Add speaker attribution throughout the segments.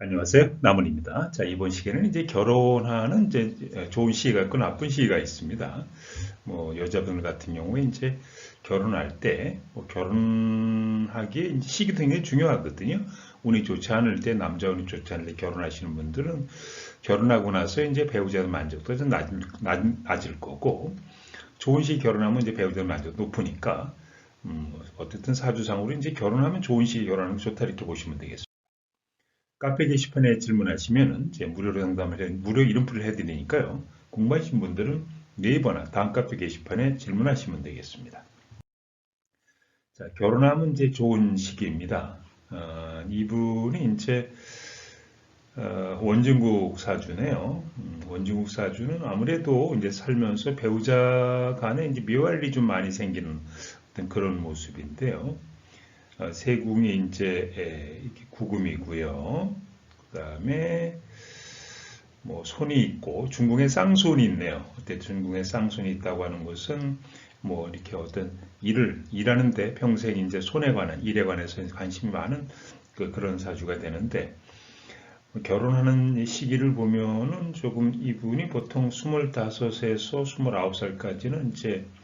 Speaker 1: 안녕하세요. 나문입니다. 자, 이번 시기에는 이제 결혼하는 이제 좋은 시기가 있고 나쁜 시기가 있습니다. 뭐, 여자분 같은 경우에 이제 결혼할 때, 뭐 결혼하기에 시기도 굉장히 중요하거든요. 운이 좋지 않을 때, 남자 운이 좋지 않을 때 결혼하시는 분들은 결혼하고 나서 이제 배우자의 만족도 좀 낮을, 낮, 낮을 거고, 좋은 시기 결혼하면 이제 배우자의 만족도 높으니까, 음, 어쨌든 사주상으로 이제 결혼하면 좋은 시기 결혼하는 게 좋다 이렇게 보시면 되겠습니다. 카페 게시판에 질문하시면은 제 무료로 상담을 해, 무료 이름표를 해드리니까요. 궁금하신 분들은 네이버나 다음 카페 게시판에 질문하시면 되겠습니다. 자, 결혼하면 이제 좋은 시기입니다. 어, 이분이 이제 어, 원진국 사주네요. 음, 원진국 사주는 아무래도 이제 살면서 배우자 간에 이제 일이 좀 많이 생기는 어떤 그런 모습인데요. 어, 세궁이 이제 구금이고요. 그 다음에 뭐 손이 있고 중궁에 쌍손이 있네요. 그때 중궁에 쌍손이 있다고 하는 것은 뭐 이렇게 어떤 일을 일하는데 평생 이제 손에 관한 일에 관해서 관심이 많은 그 그런 사주가 되는데 결혼하는 시기를 보면은 조금 이분이 보통 25에서 29살까지는 이제 어,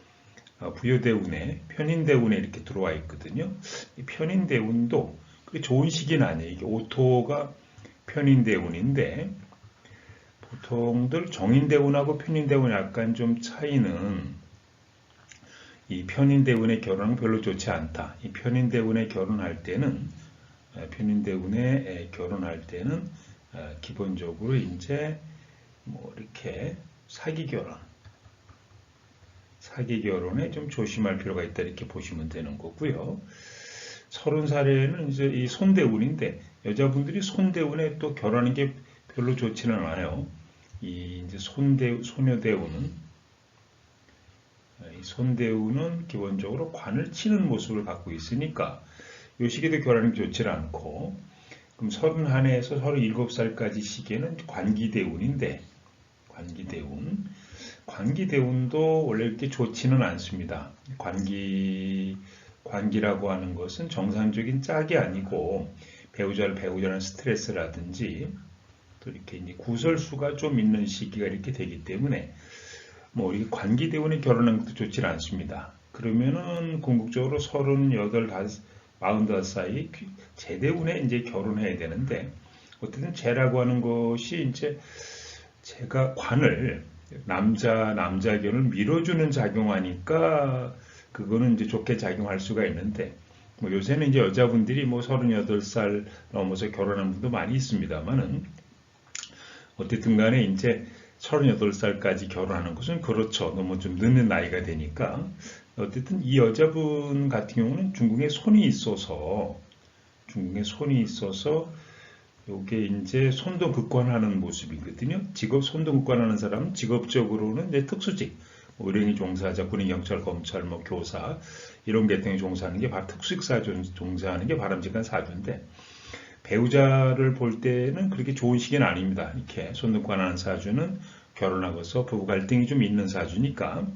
Speaker 1: 부여대운에 편인대운에 이렇게 들어와 있거든요. 이 편인대운도 그게 좋은 시기는 아니에요. 이게 오토가 편인대운인데 보통들 정인대운하고 편인대운 약간 좀 차이는 이 편인대운에 결혼은 별로 좋지 않다. 이 편인대운에 결혼할 때는 어, 편인대운에 결혼할 때는 어, 기본적으로 이제 뭐 이렇게 사기 결혼 사기 결혼에 좀 조심할 필요가 있다 이렇게 보시면 되는 거고요. 서른 살에는 이제 이 손대운인데 여자분들이 손대운에 또 결혼하는 게 별로 좋지는 않아요. 이 이제 손대 소녀대운은 이 손대운은 기본적으로 관을 치는 모습을 갖고 있으니까 요 시기도 게 좋지 않고 그럼 서른 한에서 서른일곱 살까지 시기에는 관기대운인데 관기대운 관기 대운도 원래 이렇게 좋지는 않습니다. 관기, 관기라고 하는 것은 정상적인 짝이 아니고 배우자를 배우자는 스트레스라든지 또 이렇게 이제 구설수가 좀 있는 시기가 이렇게 되기 때문에 뭐 우리 관기 대운에 결혼하는 것도 좋지 않습니다. 그러면은 궁극적으로 38, 45 사이 제대운에 이제 결혼해야 되는데 어쨌든 제라고 하는 것이 이제 제가 관을 남자 남자 견을 밀어주는 작용하니까 그거는 이제 좋게 작용할 수가 있는데 뭐 요새는 이제 여자분들이 뭐 38살 넘어서 결혼한 분도 많이 있습니다만은 어쨌든 간에 이제 38살까지 결혼하는 것은 그렇죠. 너무 좀 늦는 나이가 되니까 어쨌든 이 여자분 같은 경우는 중국에 손이 있어서 중국에 손이 있어서 요게 이제 손도 극관하는 모습이거든요. 직업 손도 극관하는 사람은 직업적으로는 이제 특수직, 뭐 의뢰인이 종사자, 군인, 경찰, 검찰, 뭐 교사 이런 계통에 종사하는 게 바로 특수직 사주 종사하는 게 바람직한 사주인데 배우자를 볼 때는 그렇게 좋은 시기는 아닙니다. 이렇게 손등관하는 사주는 결혼하고서 부부 갈등이 좀 있는 사주니까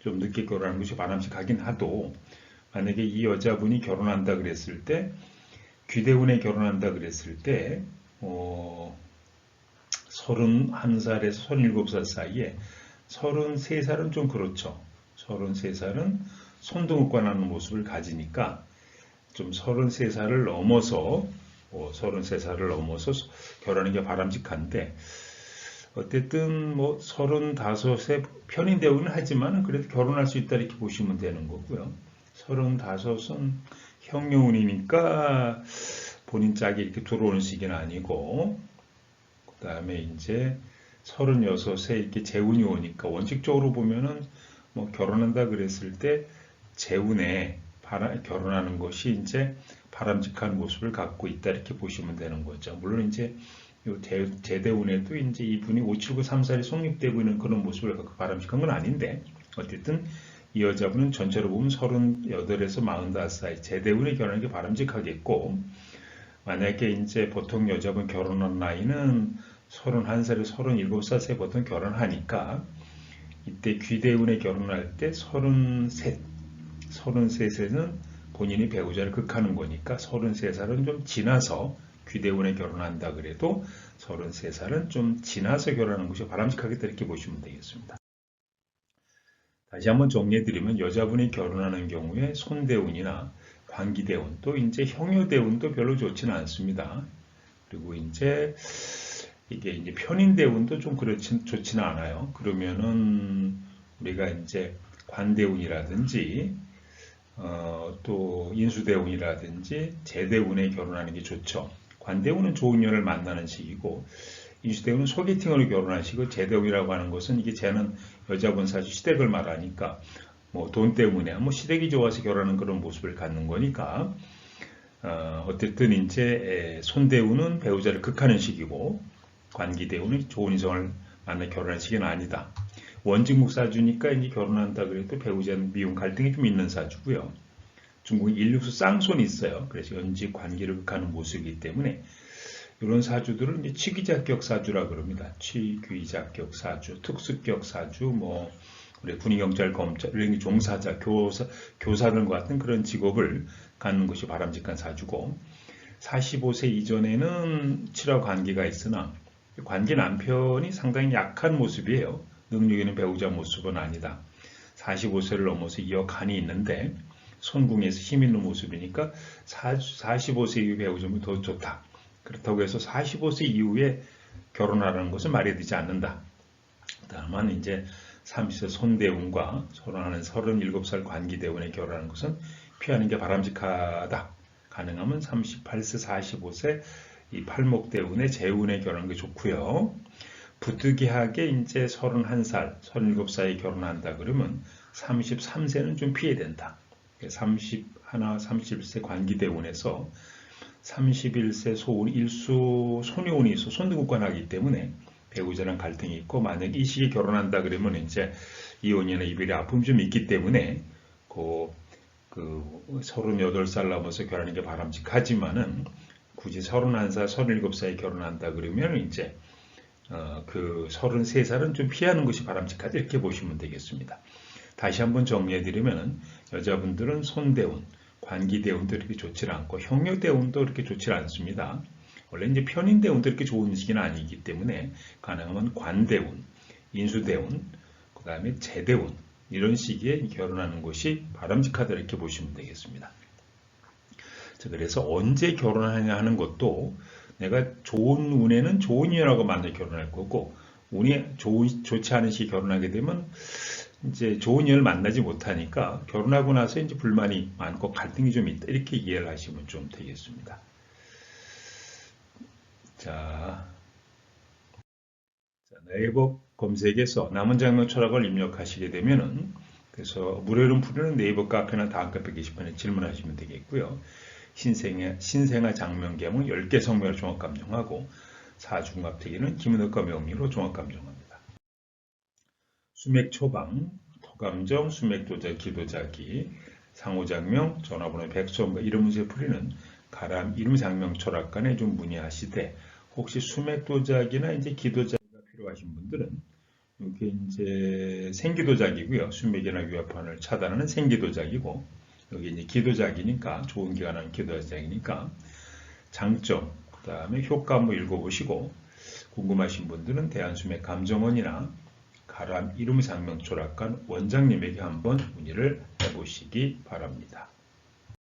Speaker 1: 좀 늦게 결혼하는 것이 바람직하긴 하도 만약에 이 여자분이 결혼한다 그랬을 때 귀대운에 결혼한다 그랬을 때 어, 31살에서 37살 사이에 33살은 좀 그렇죠. 33살은 손등업관하는 모습을 가지니까 좀 33살을 넘어서 뭐 33살을 넘어서 결혼하는 게 바람직한데 어쨌든 뭐 35세 편인 대우는 하지만 그래도 결혼할 수 있다 이렇게 보시면 되는 거고요. 35은 형용운이니까 본인 짝이 이렇게 들어오는 시기는 아니고 그 다음에 이제 36세 이렇게 재운이 오니까 원칙적으로 보면은 뭐 결혼한다 그랬을 때 재운에 바라, 결혼하는 것이 이제 바람직한 모습을 갖고 있다 이렇게 보시면 되는 거죠. 물론 이제 요 제대운에도 이제 이분이 57934이 성립되고 있는 그런 모습을 갖고 바람직한 건 아닌데 어쨌든 이 여자분은 전체로 보면 38에서 45살 제대운에 결혼하는 게 바람직하겠고 만약에 이제 보통 여자분 결혼한 나이는 31살에 37살 세 보통 결혼하니까 이때 귀대운에 결혼할 때 33, 33세는 본인이 배우자를 극하는 거니까 33살은 좀 지나서 귀대운에 결혼한다 그래도 33살은 좀 지나서 결혼하는 것이 바람직하겠다 이렇게 보시면 되겠습니다. 다시 한번 정리해드리면 여자분이 결혼하는 경우에 손대운이나 관기대운 또 이제 형효대운도 별로 좋지는 않습니다. 그리고 이제 이게 이제 편인대운도 좀 그렇지 좋지는 않아요. 그러면은 우리가 이제 관대운이라든지 어, 또 인수대운이라든지 제대운에 결혼하는 게 좋죠. 관대운은 좋은 년을 만나는 시기고 인수대운은 소개팅으로 결혼한 시고 제대운이라고 하는 것은 이게 쟤는 여자분 사실 시댁을 말하니까 뭐 돈 때문에 뭐 시댁이 좋아서 결혼하는 그런 모습을 갖는 거니까 어, 쨌든 이제 손대운은 배우자를 극하는 시기고 관기대운은 좋은 이성을 만나 결혼한 시기는 아니다. 원진국 사주니까 이제 결혼한다 그래도 배우자는 미용 갈등이 좀 있는 사주고요. 중국 인육수 쌍손이 있어요. 그래서 연지 관계를 극하는 모습이기 때문에 이런 사주들은 이제 취기자격 사주라 그럽니다. 취귀자격 사주, 특수격 사주, 뭐 우리 군의경찰, 검찰, 이런 종사자, 교사, 교사들과 같은 그런 직업을 갖는 것이 바람직한 사주고 45세 이전에는 칠화 관계가 있으나 관계 남편이 상당히 약한 모습이에요. 능력 있는 배우자 모습은 아니다. 45세를 넘어서 이어 간이 있는데 손궁에서 힘 있는 모습이니까 45세 이후 배우자면 더 좋다. 그렇다고 해서 45세 이후에 결혼하라는 것은 말이 되지 않는다. 다만 이제 30세 손대운과 결혼하는 37살 관기대운에 결혼하는 것은 피하는 게 바람직하다. 가능하면 38세, 45세 이 팔목대운에 재운에 결혼하는 게 좋고요. 부득이하게 이제 31살, 37살에 결혼한다 그러면 33세는 좀 피해야 된다. 31, 30세 관기대운에서 31세 소운, 일수 소녀운이 있어 손등국관하기 때문에 배우자랑 갈등이 있고 만약 이 시기에 결혼한다 그러면 이제 이혼이나 이별의 아픔이 좀 있기 때문에 그, 그 38살 넘어서 결혼하는 게 바람직하지만은 굳이 31살, 37살에 결혼한다 그러면 이제 어, 그 33살은 좀 피하는 것이 바람직하다 이렇게 보시면 되겠습니다. 다시 한번 정리해드리면 여자분들은 손대운, 관기대운도 이렇게 좋지 않고 형료대운도 이렇게 좋지 않습니다. 원래 이제 편인대운도 이렇게 좋은 시기는 아니기 때문에 가능하면 관대운, 인수대운, 그 다음에 재대운 이런 시기에 결혼하는 것이 바람직하다 이렇게 보시면 되겠습니다. 자, 그래서 언제 결혼하냐 하는 것도 내가 좋은 운에는 좋은 인연하고 만나 결혼할 거고 운이 좋, 좋지 않은 시기 결혼하게 되면 이제 좋은 인연을 만나지 못하니까 결혼하고 나서 이제 불만이 많고 갈등이 좀 있다 이렇게 이해를 하시면 좀 되겠습니다. 자, 자 네이버 검색에서 남은 장면 철학을 입력하시게 되면은 그래서 무료로 푸르는 네이버 카페나 다음 카페 게시판에 질문하시면 되겠고요. 신생의, 신생아 장명계몽 10개 성명을 종합감정하고 사중합태기는 김은덕과 명리로 종합감정합니다. 수맥 초방, 토감정, 수맥도자, 기도자기, 상호장명, 전화번호 백수원과 이름 문제 풀이는 가람 이름 장명 철학관에 좀 문의하시되 혹시 수맥도자기나 이제 기도자기가 필요하신 분들은 이게 이제 생기도자기고요. 수맥이나 유압판을 차단하는 생기도자기고 여기 이제 기도작이니까 좋은 기간은 기도작이니까 장점 그 다음에 효과 한번 읽어보시고 궁금하신 분들은 대한수맥 감정원이나 가람 이름 상명 조락관 원장님에게 한번 문의를 해보시기 바랍니다.